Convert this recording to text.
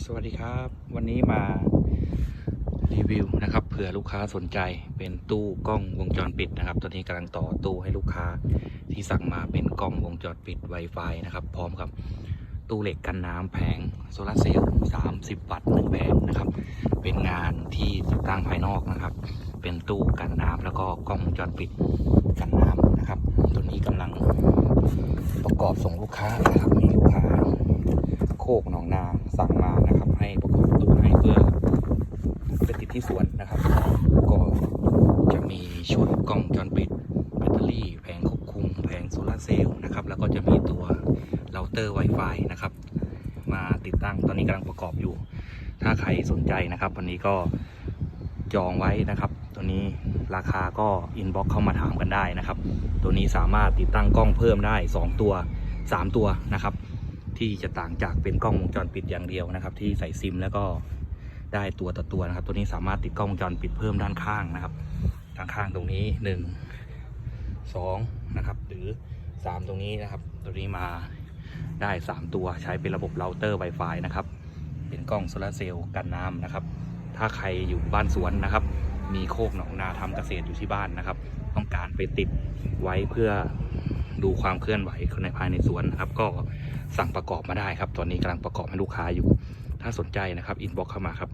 สวัสดีครับ วันนี้มารีวิวนะครับเผื่อลูกค้าสนใจเป็นตู้กล้องวงจรปิดนะครับ ตอนนี้กำลังต่อตู้ให้ลูกค้าที่สั่งมาเป็นกล้องวงจรปิด Wi-Fi นะครับ พร้อมกับตู้เหล็กกันน้ำแผงโซลาเซลล์30 วัตต์หนึ่งแผงนะครับ เป็นงานที่ติดตั้งภายนอกนะครับ เป็นตู้กันน้ำแล้วก็กล้องวงจรปิดกันน้ำนะครับ ตัวนี้กำลังประกอบส่งลูกค้านะครับมีลูกค้าโคกหนองนาสั่งมา ให้ประกอบตู้ให้เพื่อไปติดที่สวนนะครับ ก็จะมีชุดกล้องจรปิดแบตเตอรี่แผงควบคุมแผงโซลาเซลล์นะครับแล้วก็จะมีตัวเราเตอร์ Wi-Fi นะครับมาติดตั้งตอนนี้กำลังประกอบอยู่ ถ้าใครสนใจนะครับ วันนี้ก็จองไว้นะครับ ตัวนี้ราคาก็อินบ็อกเข้ามาถามกันได้นะครับ ตัวนี้สามารถติดตั้งกล้องเพิ่มได้ 2 ตัว 3 ตัวนะครับ ที่จะต่างจากเป็นกล้องวงจรปิดอย่างเดียวนะครับ ที่ใส่ซิมแล้วก็ได้ตัวต่อตัวนะครับ ตัวนี้สามารถติดกล้องวงจรปิดเพิ่มด้านข้างนะครับด้านข้างตรงนี้หนึ่งสองนะครับ หรือสามตรงนี้นะครับ ตัวนี้มาได้สามตัวใช้เป็นระบบเราเตอร์ Wi-Fi นะครับ เป็นกล้องโซลาร์เซลล์กันน้ำนะครับ ถ้าใครอยู่บ้านสวนนะครับ มีโคกหนองนาทำเกษตรอยู่ที่บ้านนะครับ ต้องการไปติดไว้เพื่อ ดูความเคลื่อนไหวในภายในสวนนะครับ ก็สั่งประกอบมาได้ครับ ตอนนี้กำลังประกอบให้ลูกค้าอยู่ ถ้าสนใจนะครับอินบ็อกเข้ามาครับ